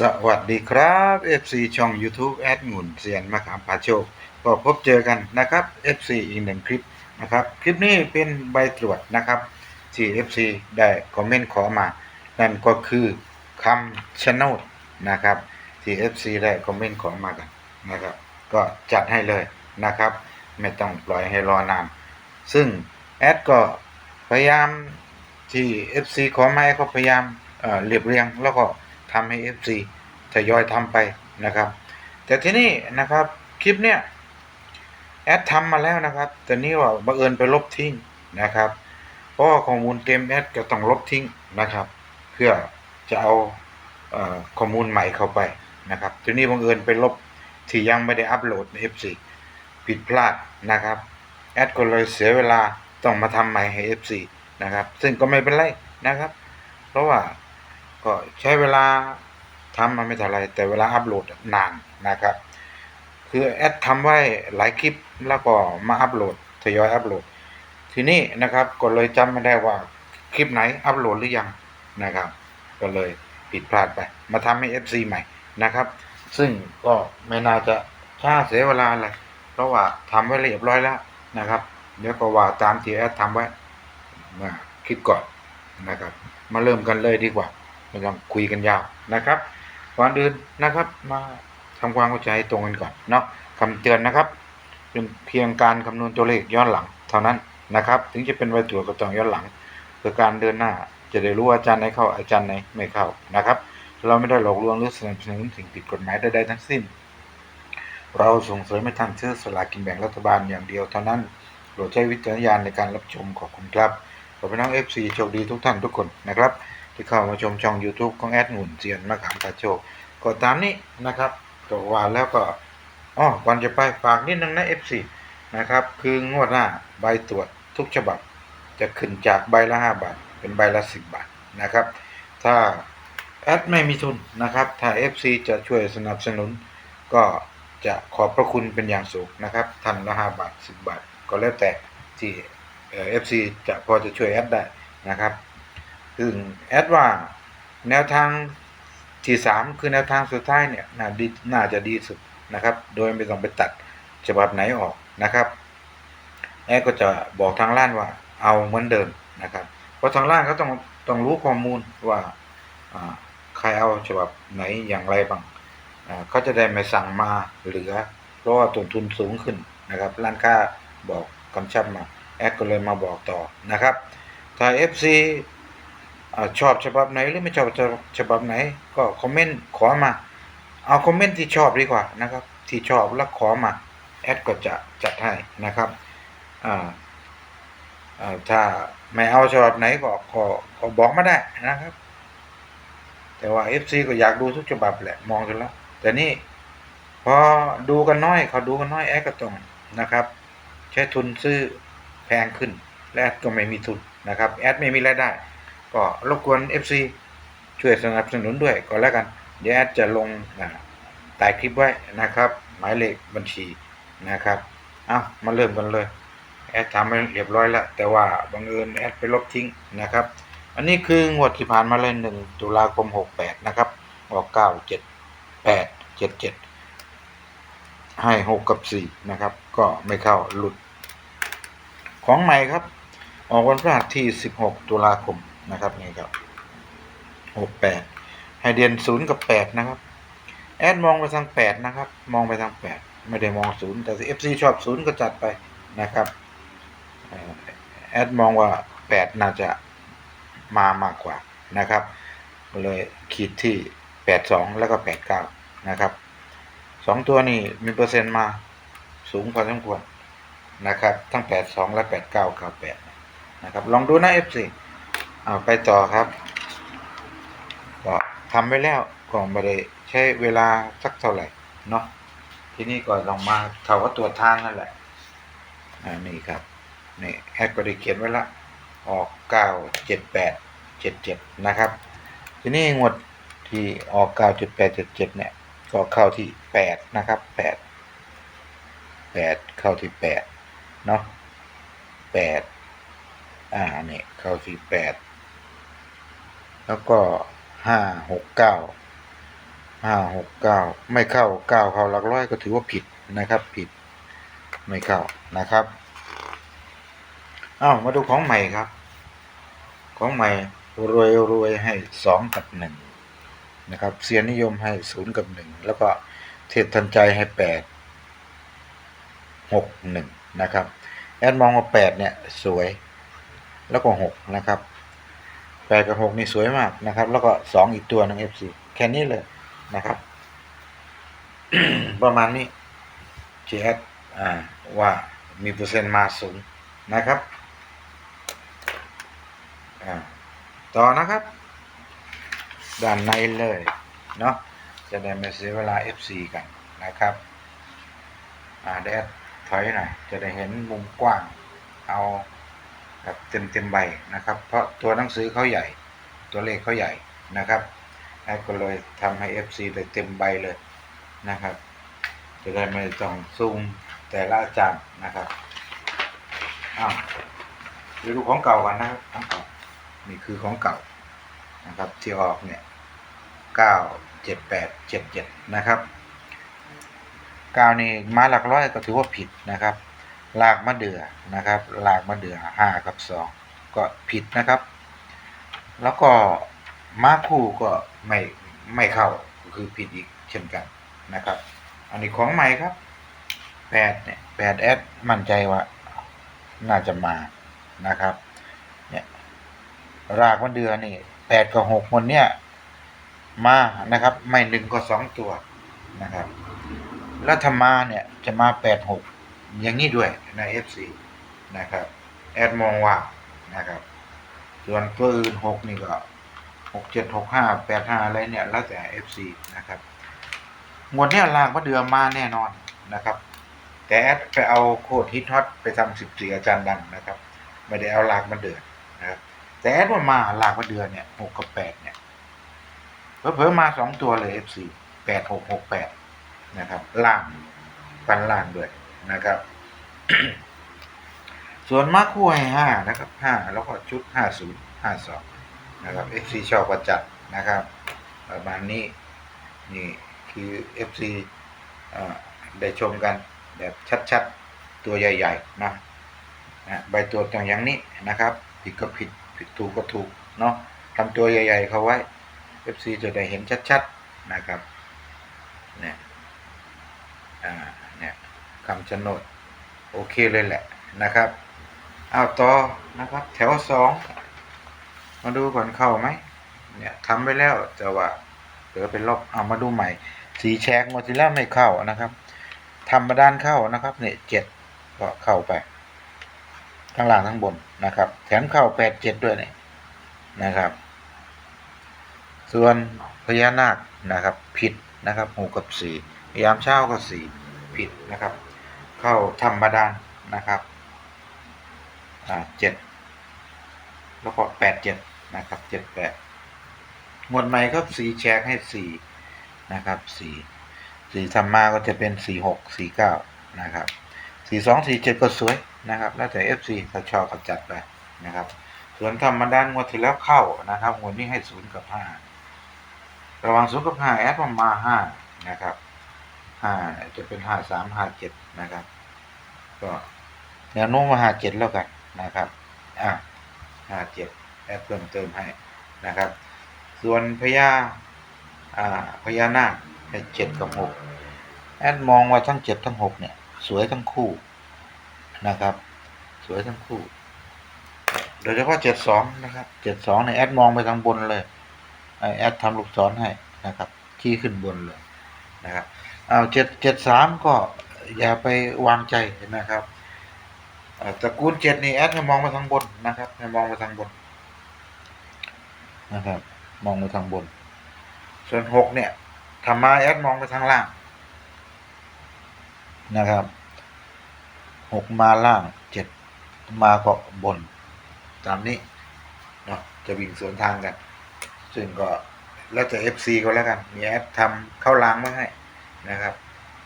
สวัสดีครับ FC ช่อง YouTube แอดหมุนเซียนมะขามพาโชค ก็พบเจอกันนะครับ FC อีกหนึ่งคลิปนะครับ คลิปนี้เป็นใบตรวจนะครับที่ FC ได้คอมเมนต์ขอมา นั่นก็คือคำชะโนดนะครับที่ FC ได้คอมเมนต์ขอมากันนะครับ ก็จัดให้เลยนะครับ ไม่ต้องปล่อยให้รอนาน ซึ่งแอดก็พยายามที่ FC ขอมาแอดก็พยายามเอ่อเรียบเรียงแล้วก็ ทำให้ FC ทยอยทำไปนะครับ แต่ที่นี่นะครับคลิปเนี้ยแอดทำมาแล้วนะครับ แต่นี่ว่าบังเอิญไปลบทิ้งนะครับ เพราะข้อมูลเต็มแอดก็ต้องลบทิ้งนะครับ เพื่อจะเอาเอ่อข้อมูลใหม่เข้าไปนะครับทีนี้บังเอิญไปลบที่ยังไม่ได้อัปโหลดใน FC ผิดพลาดนะครับ แอดก็เลยเสียเวลาต้องมาทำใหม่ให้ FC นะครับ ซึ่งก็ไม่เป็นไรนะครับ เพราะว่า ก็ใช้เวลาทำมาไม่เท่าไรแต่เวลาอัปโหลดนานนะครับ คือแอดทำไว้หลายคลิปแล้วก็มาอัปโหลดทยอยอัปโหลด ทีนี้นะครับก็เลยจำไม่ได้ว่าคลิปไหนอัปโหลดหรือยังนะครับ ก็เลยผิดพลาดไป มาทำให้ FC ใหม่นะครับ ซึ่งก็ไม่น่าจะช้าเสียเวลาอะไรเพราะว่าทำไว้เรียบร้อยแล้วนะครับ เดี๋ยวก็ว่าตามที่แอดทำไว้มาคลิปก่อนนะครับ มาเริ่มกันเลยดีกว่า ไม่ต้องคุยกันยาวนะครับก่อนอื่นนะครับมาทำความเข้าใจตรงกันก่อนเนาะคำเตือนนะครับ เป็นเพียงการคำนวณตัวเลขย้อนหลังเท่านั้นนะครับ ถึงจะเป็นใบตรวจก็ต้องย้อนหลังเพื่อการเดินหน้าจะได้รู้อาจารย์ไหนเข้าอาจารย์ไหนไม่เข้านะครับ เราไม่ได้หลอกลวงหรือสนับสนุนสิ่งผิดกฎหมายใดๆทั้งสิ้น เราส่งเสริมให้ท่านซื้อสลากกินแบ่งรัฐบาลอย่างเดียวเท่านั้นโปรดใช้วิจารณญาณในการรับชมขอบคุณครับขอพี่น้อง FC โชคดีทุกท่านทุกคนนะครับ ที่เข้ามาชมช่อง YouTube ของแอดหนุนเจียนมะขามตาโชคก็ตามนี้นะครับก็ว่าแล้วก็อ๋อก่อนจะไปฝากนิดนึงนะ FC นะครับ คืองวดหน้าใบตรวจทุกฉบับ จะขึ้นจากใบละ 5 บาท เป็นใบละ 10 บาทนะครับ ถ้าแอดไม่มีทุนนะครับ ถ้า FC จะช่วยสนับสนุน ก็จะขอบพระคุณเป็นอย่างสูงนะครับท่านละ 5 บาท 10 บาท ก็แล้วแต่ที่เอ่อฟซีจะพอจะช่วยแอดได้นะครับ ซึ่งแอดว่าแนวทางที่สามคือแนวทางสุดท้ายเนี่ยน่าดีน่าจะดีสุดนะครับ โดยไม่ต้องไปตัดฉบับไหนออกนะครับแอดก็จะบอกทางร้านว่าเอาเหมือนเดิมนะครับเพราะทางร้านเขาต้องต้องรู้ข้อมูลว่าใครเอาฉบับไหนอย่างไรบ้างเขาจะได้ไม่สั่งมาเหลือ เพราะว่าต้นทุนสูงขึ้นนะครับร้านค้าบอกกำชับมาแอดก็เลยมาบอกต่อนะครับถ้า FC ชอบฉบับไหนหรือไม่ชอบฉบับไหน ก็คอมเมนต์ขอมา เอาคอมเมนต์ที่ชอบดีกว่านะครับ ที่ชอบแล้วขอมาแอดก็จะจัดให้นะครับถ้าไม่เอาฉบับไหนก็ก็ก็บอกมาได้นะครับ แต่ว่า FC ก็อยากดูทุกฉบับแหละมองกันแล้วแต่นี่พอดูกันน้อยเขาดูกันน้อยแอดก็ต้องนะครับ ใช้ทุนซื้อแพงขึ้น และแอดก็ไม่มีทุนนะครับ แอดไม่มีรายได้ ก็รบกวน FC ช่วยสนับสนุนด้วยก็แล้วกัน เดี๋ยวแอดจะลงอ่าใต้คลิปไว้นะครับ หมายเลขบัญชีนะครับ เอามาเริ่มกันเลย แอดทำให้เรียบร้อยแล้ว แต่ว่าบังเอิญแอดไปลบทิ้งนะครับ อันนี้คืองวดที่ผ่านมาเลยหนึ่งตุลาคมหกแปดนะครับออกเก้าเจ็ดแปดเจ็ดเจ็ดให้หกกับสี่นะครับ ก็ไม่เข้าหลุด ของใหม่ครับ ออกวันพฤหัสที่สิบหกตุลาคม นะครับนี่ครับหกแปดให้เดือนศูนย์กับแปดนะครับ แอดมองไปทางแปดนะครับ มองไปทางแปดไม่ได้มองศูนย์แต่เอฟซีชอบศูนย์ก็จัดไปนะครับแอดมองว่าแปดน่าจะมามากกว่านะครับ เลยขีดที่แปดสองแล้วก็แปดเก้านะครับสองตัวนี้มีเปอร์เซ็นต์มาสูงพอสมควรนะครับ ทั้งแปดสองและแปดเก้าเก้าแปดนะครับ ลองดูนะเอฟซี เอาไปต่อครับก็ทำไว้แล้วก็ไม่ได้ใช้เวลาสักเท่าไหร่เนาะทีนี้ก็ลองมาเขาว่าตัวทางนั่นแหละอ่านี่ครับนี่แอดก็ได้เขียนไว้ละออกเก้าเจ็ดแปดเจ็ดเจ็ดนะครับ ทีนี้งวดที่ออกเก้าจุดแปดเจ็ดเจ็ดเนี่ย ก็เข้าที่แปดนะครับแปดแปดเข้าที่แปดเนาะแปดอ่าเนี่ยเข้าที่แปด แล้วก็ห้าหกเก้าห้าหกเก้าไม่เข้าเก้าเข้าหลักร้อยก็ถือว่าผิดนะครับ ผิดไม่เข้านะครับอ้าวมาดูของใหม่ครับ ของใหม่รวยรวยให้สองกับหนึ่งนะครับเสียนิยมให้ศูนย์กับหนึ่งแล้วก็เทศทันใจให้แปดหกหนึ่งนะครับ แอดมองว่าแปดเนี่ยสวยแล้วก็หกนะครับ แปดกับหกนี่สวยมากนะครับ แล้วก็สองอีกตัวหนึ่ง FC แค่นี้เลยนะครับ ประมาณนี้เจดอ่าว่ามีเปอร์เซ็นต์มาสูงนะครับอ่าต่อนะครับ ด้านในเลยเนาะจะได้ไม่เสียเวลา FC กันนะครับอ่าแดดถอยหน่อยจะได้เห็นมุมกว้างเอา แบบเต็มเต็มใบนะครับ เพราะตัวหนังสือเขาใหญ่ ตัวเลขเขาใหญ่นะครับแอดก็เลยทำให้ FC เลยเต็มใบเลยนะครับ จะได้ไม่ต้องซูมแต่ละอาจารย์นะครับอ้าวเดี๋ยวดูของเก่ากันนะครับของเก่านี่คือของเก่านะครับที่ออกเนี่ยเก้าเจ็ดแปดเจ็ดเจ็ดนะครับเก้านี่มาหลักร้อยก็ถือว่าผิดนะครับ ลากมะเดือนะครับลากมะเดือห้ากับสองก็ผิดนะครับ แล้วก็ม้าคู่ก็ไม่ไม่เข้าก็คือผิดอีกเช่นกันนะครับ อันนี้ของใหม่ครับแปดเนี่ยแปดแอดมั่นใจว่าน่าจะมานะครับเนี่ยรากมะเดือนี่แปดกับหกคนเนี่ยมานะครับ ไม่หนึ่งก็สองตัวนะครับ แล้วถ้ามาเนี่ยจะมาแปดหก อย่างนี้ด้วยใน FC นะครับแอดมองว่านะครับ ส่วนตัวอื่นหกนี่ก็หกเจ็ดหกห้าแปดห้าอะไรเนี่ย แล้วแต่ FC นะครับงวดนี้ลากมะเดือมาแน่นอนนะครับ แต่แอดไปเอาโคดฮิตฮอตไปทำสิบสี่อาจารย์ดังนะครับ ไม่ได้เอาลากมะเดือนะครับแต่แอดว่ามาลากมะเดือเนี่ยหกกับแปดเนี่ยเพิ่มมาสองตัวเลย FC แปดหกหกแปดนะครับล่างฟันล่างด้วย นะครับ ส่วนมาร์คคู่ให้ห้านะครับห้าแล้วก็ชุดห้าศูนย์ห้าสองนะครับ FC ชอบประจัดนะครับ ประมาณนี้นี่คือเอ่อได้ชมกันแบบชัดๆ ตัวใหญ่ๆนะนะใบตัวตรงอย่างนี้นะครับ ผิดก็ผิดผิดถูกก็ถูกเนาะทำตัวใหญ่ ๆ เขาไว้ FC จะได้เห็นชัด ๆ นะครับเนี่ยอ่าเนี่ย คำชะโนดโอเคเลยแหละนะครับเอาต่อนะครับ แถวสองมาดูก่อนเข้าไหมเนี่ยทำไปแล้วแต่ว่าเดี๋ยวเป็นลบเอามาดูใหม่ สีแชกหมดที่แล้วไม่เข้านะครับทำมาด้านเข้านะครับเนี่ยเจ็ดก็เข้าไปข้างล่างทั้งบนนะครับ แถมเข้าแปดเจ็ดด้วยเนี่ยนะครับ ส่วนพญานาคนะครับ ผิดนะครับหกกับสี่ยามเช้าก็สี่ผิดนะครับ เข้าธรรมดานนะครับอ่าเจ็ดแล้วก็แปดเจ็ดนะครับเจ็ดแปดหมวดใหม่ครับสีแชกให้สี่นะครับสี่สี่ธรรมาก็จะเป็นสี่หกสี่เก้านะครับสี่สองสี่เจ็ดก็สวยนะครับ แล้วแต่เอฟซีถ้าชอบก็จัดไปนะครับ ส่วนธรรมดานงวดที่แล้วเข้านะครับงวดนี้ให้ศูนย์กับห้าระวังศูนย์กับห้าแอดมาห้านะครับ ห้าจะเป็นห้าสามห้าเจ็ดนะครับ ก็แนวโน้มมาหาเจ็ดแล้วกันนะครับ อ่าห้าเจ็ดแอดเพิ่มเติมให้นะครับ ส่วนพญาอ่าพญานาคให้เจ็ดกับหกแอดมองว่าทั้งเจ็ดทั้งหกเนี่ย สวยทั้งคู่นะครับ สวยทั้งคู่ โดยเฉพาะเจ็ดสองนะครับเจ็ดสองเนี่ยแอดมองไปทางบนเลยไอแอดทำลูกศรให้นะครับ ที่ขึ้นบนเลยนะครับ เอาเจ็ดเจ็ดสามก็อย่าไปวางใจนะครับตระกูลเจ็ดนี่แอดให้มองมาทางบนนะครับให้มองมาทางบนนะครับ มองมาทางบน ส่วนหกเนี่ยธรรมาแอดมองไปทางล่างนะครับหกมาล่างเจ็ดมาก็บน ตามนี้เนาะจะวิ่งสวนทางกัน ซึ่งก็แล้วแต่ FC ก็แล้วกันมีแอดทำเข้าล้างมาให้ นะครับ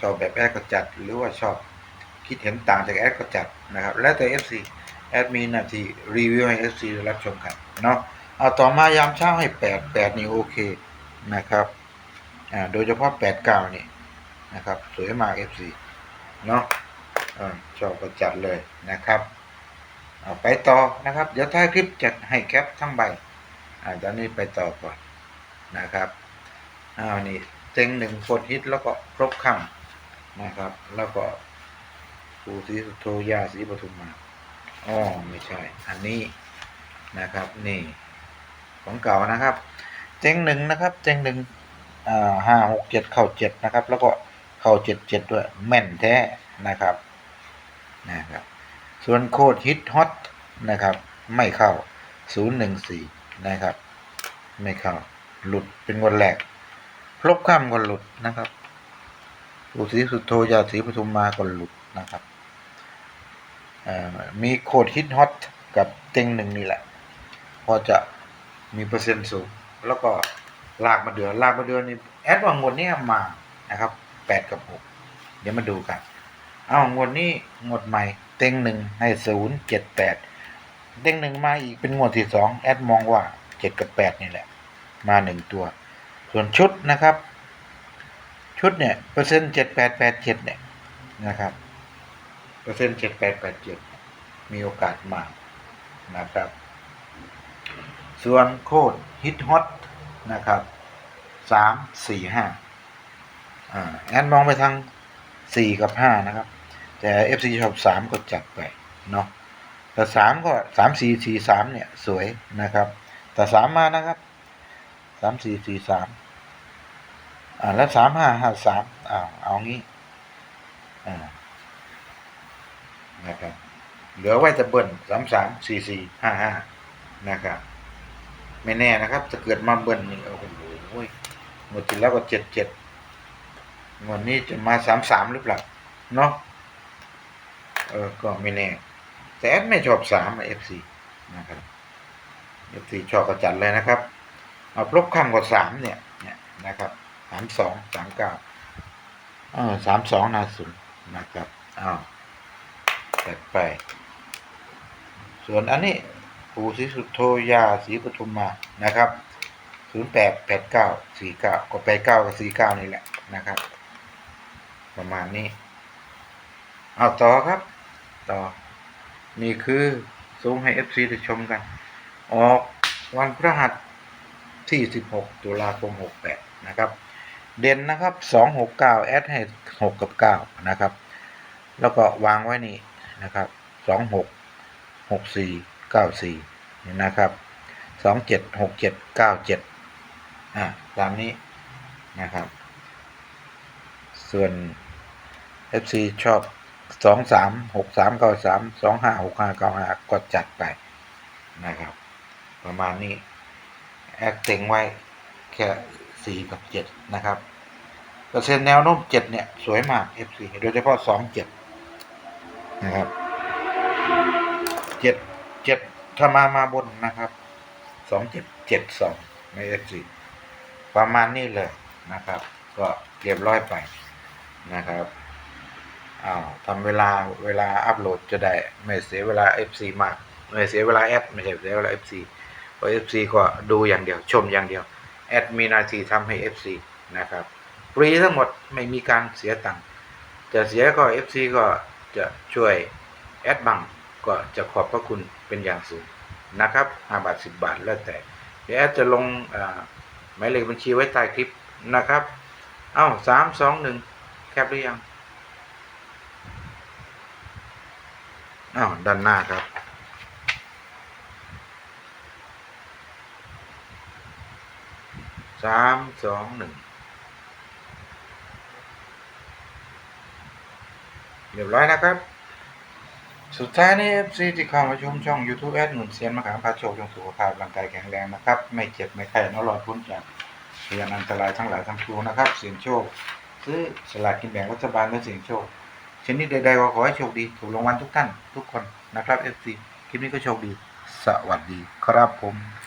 ชอบแบบแอดก็จัด หรือว่าชอบคิดเห็นต่างจากแอดก็จัดนะครับ แล้วแต่ FC แอดมีหน้าที่รีวิวให้ FC รับชมกันเนาะเอาต่อมายามเช้าให้ 8 8 นี่โอเคนะครับอ่าโดยเฉพาะแปดเก้านี่นะครับ สวยมาก FC เนาะอ่าชอบก็จัดเลยนะครับเอาไปต่อนะครับ เดี๋ยวท้ายคลิปจะให้แคปทั้งใบอ่าตอนนี้ไปต่อก่อนนะครับอ้าวนี่ เต็งหนึ่งคตรฮิตแล้วก็ครบค่ำนะครับ แล้วก็ปูศรีสุโธยาศรีปทุมมาอ๋อไม่ใช่ อันนี้นะครับนี่ของเก่านะครับ เต็งหนึ่งนะครับ เต็งหนึ่งอ่าห้าหกเจ็ดเข้าเจ็ดนะครับ แล้วก็เข้าเจ็ดเจ็ดด้วยแม่นแท้นะครับนะครับ ส่วนโคดฮิตฮอตนะครับ ไม่เข้าศูนย์หนึ่งสี่นะครับ ไม่เข้า หลุดเป็นวันแรก ลบข้ามก็หลุดนะครับอุศรีสุโธยาศรีปทุมมาก็หลุดนะครับมีโคดฮิตฮอตกับเต็งหนึ่งนี่แหละ พอจะมีเปอร์เซ็นต์สูง แล้วก็ลากมาเดือนลากมาเดือนนี่แอดว่างวดนี้มานะครับแปดกับหกเดี๋ยวมาดูกัน เอางวดนี้งวดใหม่ เต็งหนึ่งให้ศูนย์เจ็ดแปดเต็งหนึ่งมาอีกเป็นงวดที่สองแอดมองว่าเจ็ดกับแปดนี่แหละ มาหนึ่งตัว ส่วนชุดนะครับ ชุดเนี่ยเปอร์เซ็นต์เจ็ดแปดแปดเจ็ดเนี่ยนะครับเปอร์เซ็นต์เจ็ดแปดแปดเจ็ดมีโอกาสมานะครับ ส่วนโคดฮิตฮอตนะครับสามสี่ห้าอ่าแอนมองไปทางสี่กับห้านะครับ แต่เอฟซีชอบสามก็จัดไปเนาะแต่สามก็สามสี่สี่สามเนี่ยสวยนะครับ แต่สามมานะครับสามสี่สี่สาม อ่าแล้วสามห้าห้าสามอ้าวเอางี้อ่านะครับเหลือไว้แต่เบิ้ลสามสามสี่สี่ห้าห้านะครับไม่แน่นะครับจะเกิดมาเบิ้ลนี่โอ้โหหมดที่แล้วก็เจ็ดเจ็ดงวดนี้จะมาสามสามหรือเปล่าเนาะเออก็ไม่แน่ แต่แอดไม่ชอบสามเอฟซีนะครับเอฟซีชอบก็จัดเลยนะครับ เอาพลบข้างกว่าสามเนี่ยเนี่ยนะครับ สามสองสามเก้าเออสามสองนาศูนย์นะครับอ้าวจัดไป ส่วนอันนี้ปู่ศรีสุโธยาศรีปทุมมานะครับศูนย์แปดแปดเก้าสี่เก้าก็แปดเก้ากับสี่เก้านี่แหละนะครับ ประมาณนี้ เอาต่อครับ ต่อ นี่คือส่งให้เอฟซีได้ชมกัน ออกวันพฤหัสที่สิบหกตุลาคมหกแปดนะครับ เด่นนะครับสองหกเก้าแอดให้หกกับเก้านะครับ แล้วก็วางไว้นี่นะครับสองหกหกสี่เก้าสี่นะครับสองเจ็ดหกเจ็ดเก้าเจ็ดอ่าตามนี้นะครับ ส่วน FC ชอบสองสามหกสามเก้าสามสองห้าหกห้าเก้าห้าก็จัดไปนะครับ ประมาณนี้ แอคเต็งไว้แค่ สี่กับเจ็ดนะครับ เปอร์เซ็นต์แนวโน้มเจ็ดเนี่ย สวยมาก FC โดยเฉพาะสองเจ็ดนะครับเจ็ดเจ็ดถ้ามามาบนนะครับสองเจ็ดเจ็ดสองใน FC ประมาณนี้เลยนะครับ ก็เรียบร้อยไปนะครับอ้าวทำเวลาเวลาอัพโหลดจะได้ ไม่เสียเวลา FC มากไม่เสียเวลาแอดไม่เสียเวลา FC เพราะ FC ก็ดูอย่างเดียวชมอย่างเดียว แอดมีนาทีทำให้ FC นะครับฟรีทั้งหมดไม่มีการเสียตังค์จะเสียก็ FC ก็จะช่วยแอดบังก็จะขอบพระคุณเป็นอย่างสูงนะครับ5บาท 10 บาทแล้วแต่ เดี๋ยวแอดจะลงหมายเลขบัญชีไว้ใต้คลิปนะครับ เอ้าสามสองหนึ่งแคปหรือยังอ้าวด้านหน้าครับ สามสองหนึ่งเรียบร้อยนะครับ สุดท้ายนี้ FC ที่เข้ามาชมช่อง YouTube แอดหนุนเซียนมะขามพาโชคจงสุขภาพร่างกายแข็งแรงนะครับ ไม่เจ็บ ไม่ไข้นรอดพ้นจากพยานอันตรายทั้งหลายทั้งปวงนะครับ เสี่ยงโชค ซื้อสลากกินแบ่งรัฐบาลและเสี่ยงโชคชนิดใดๆก็ขอให้โชคดี ถูกรางวัลทุกท่าน ทุกคนนะครับ FC คลิปนี้ก็โชคดี สวัสดีครับผม